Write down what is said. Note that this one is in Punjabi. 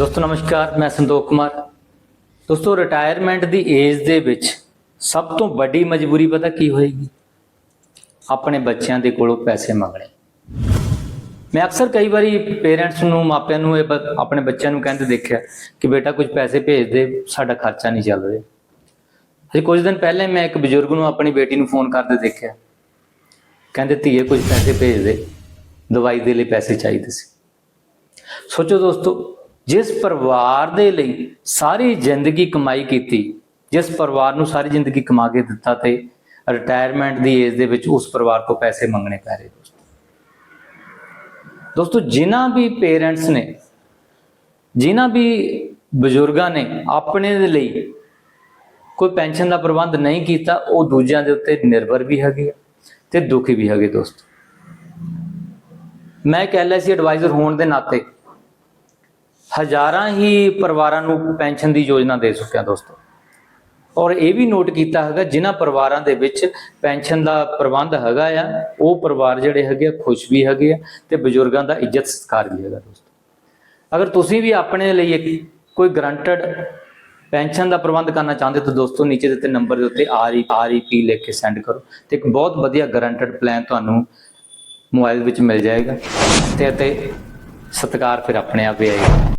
ਦੋਸਤੋ, ਨਮਸਕਾਰ, ਮੈਂ ਸੰਤੋਖ ਕੁਮਾਰ। ਦੋਸਤੋ ਰਿਟਾਇਰਮੈਂਟ ਦੀ ਏਜ ਦੇ ਵਿੱਚ ਸਭ ਤੋਂ ਵੱਡੀ ਮਜਬੂਰੀ ਪਤਾ ਕੀ ਹੋਏਗੀ? ਆਪਣੇ ਬੱਚਿਆਂ ਦੇ ਕੋਲੋਂ ਪੈਸੇ ਮੰਗਣੇ। ਮੈਂ ਅਕਸਰ ਕਈ ਵਾਰੀ ਪੇਰੈਂਟਸ ਨੂੰ, ਮਾਪਿਆਂ ਨੂੰ ਇਹ ਆਪਣੇ ਬੱਚਿਆਂ ਨੂੰ ਕਹਿੰਦੇ ਦੇਖਿਆ ਕਿ ਬੇਟਾ, ਕੁਝ ਪੈਸੇ ਭੇਜ ਦੇ, ਸਾਡਾ ਖਰਚਾ ਨਹੀਂ ਚੱਲ ਰਿਹਾ। ਅਜੇ ਕੁਝ ਦਿਨ ਪਹਿਲੇ ਮੈਂ ਇੱਕ ਬਜ਼ੁਰਗ ਨੂੰ, ਆਪਣੀ ਬੇਟੀ ਨੂੰ ਫੋਨ ਕਰਦੇ ਦੇਖਿਆ। ਕਹਿੰਦੇ, ਧੀਏ, ਕੁਝ ਪੈਸੇ ਭੇਜ ਦੇ। ਦਵਾਈ ਦੇ ਲਈ ਪੈਸੇ ਚਾਹੀਦੇ ਸੀ। ਸੋਚੋ ਦੋਸਤੋ ਜਿਸ ਪਰਿਵਾਰ ਦੇ ਲਈ ਸਾਰੀ ਜ਼ਿੰਦਗੀ ਕਮਾਈ ਕੀਤੀ, ਜਿਸ ਪਰਿਵਾਰ ਨੂੰ ਸਾਰੀ ਜ਼ਿੰਦਗੀ ਕਮਾ ਕੇ ਦਿੱਤਾ ਤੇ ਰਿਟਾਇਰਮੈਂਟ ਦੀ ਏਜ ਦੇ ਵਿੱਚ ਉਸ ਪਰਿਵਾਰ ਤੋਂ ਪੈਸੇ ਮੰਗਣੇ ਪੈ ਰਹੇ ਦੋਸਤੋ। ਦੋਸਤੋ, ਜਿਨ੍ਹਾਂ ਵੀ ਪੇਰੈਂਟਸ ਨੇ, ਜਿਨ੍ਹਾਂ ਵੀ ਬਜ਼ੁਰਗਾਂ ਨੇ ਆਪਣੇ ਦੇ ਲਈ ਕੋਈ ਪੈਨਸ਼ਨ ਦਾ ਪ੍ਰਬੰਧ ਨਹੀਂ ਕੀਤਾ, ਉਹ ਦੂਜਿਆਂ ਦੇ ਉੱਤੇ ਨਿਰਭਰ ਵੀ ਹੈਗੇ ਆ ਤੇ ਦੁਖੀ ਵੀ ਹੈਗੇ ਦੋਸਤੋ। ਮੈਂ ਇੱਕ ਐਲਆਈਸੀ ਐਡਵਾਈਜ਼ਰ ਹੋਣ ਦੇ ਨਾਤੇ ਹਜ਼ਾਰਾਂ ਹੀ ਪਰਿਵਾਰਾਂ ਨੂੰ ਪੈਨਸ਼ਨ ਦੀ ਯੋਜਨਾ ਦੇ ਚੁੱਕਿਆ ਦੋਸਤੋ। ਔਰ ਇਹ ਵੀ ਨੋਟ ਕੀਤਾ ਹੈਗਾ, ਜਿਨ੍ਹਾਂ ਪਰਿਵਾਰਾਂ ਦੇ ਵਿੱਚ ਪੈਨਸ਼ਨ ਦਾ ਪ੍ਰਬੰਧ ਹੈਗਾ ਆ, ਉਹ ਪਰਿਵਾਰ ਜਿਹੜੇ ਹੈਗੇ ਆ, ਖੁਸ਼ ਵੀ ਹੈਗੇ ਆ ਤੇ ਬਜ਼ੁਰਗਾਂ ਦਾ ਇੱਜ਼ਤ ਸਤਿਕਾਰ ਵੀ ਹੈਗਾ ਦੋਸਤੋ। ਅਗਰ ਤੁਸੀਂ ਵੀ ਆਪਣੇ ਲਈ ਇੱਕ ਕੋਈ ਗਰੰਟਡ ਪੈਨਸ਼ਨ ਦਾ ਪ੍ਰਬੰਧ ਕਰਨਾ ਚਾਹੁੰਦੇ ਤਾਂ ਦੋਸਤੋ ਨੀਚੇ ਦਿੱਤੇ ਨੰਬਰ ਦੇ ਉੱਤੇ ਆਰ ਈ ਆਰ ਈ ਪੀ ਲਿਖ ਕੇ ਸੈਂਡ ਕਰੋ ਤੇ ਇੱਕ ਬਹੁਤ ਵਧੀਆ ਗਰੰਟਡ ਪਲਾਨ ਤੁਹਾਨੂੰ ਮੋਬਾਈਲ ਵਿੱਚ ਮਿਲ ਜਾਏਗਾ ਤੇ ਅਤੇ ਸਤਿਕਾਰ ਫਿਰ ਆਪਣੇ ਆਪ ਹੀ ਆਏਗਾ।